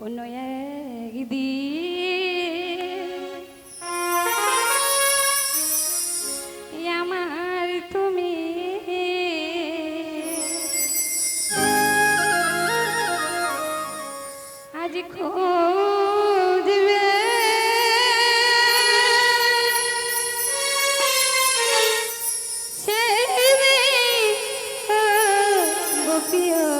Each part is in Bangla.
কোনো একদিন আমার তুমি আজ খুঁজবে গোপিয়া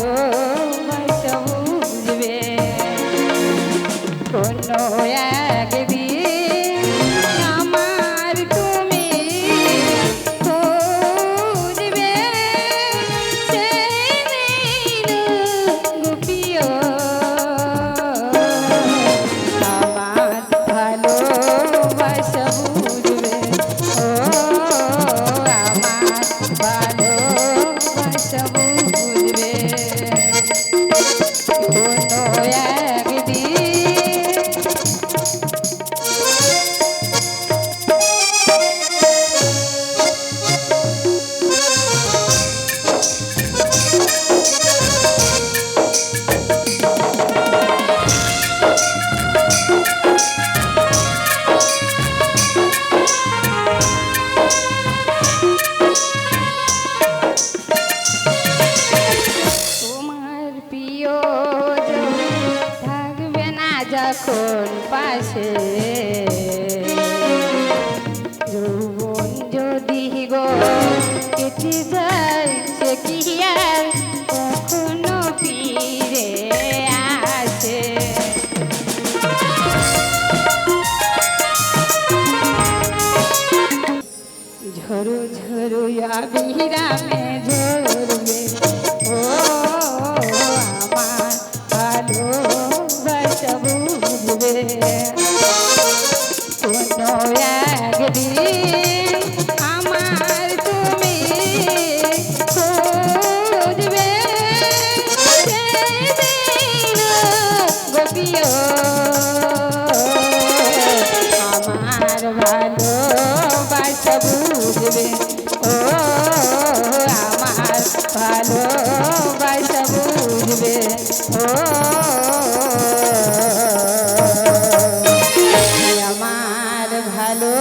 ভালো বুঝবে। কোনো একদিন আমার তুমি খুঁজবে গুপিও আমার ভালোবাসা বুঝবে। ও আমার ভালোবাসা বুঝবে। যখন পাশে যৌবন যদি গো কেটে যায়, সে কি আর কখনো ফিরে আসে? ঝরু ঝরু আবিরামে ঝরবে ভালো বাইসা বুঝবে। ও আমার ভালো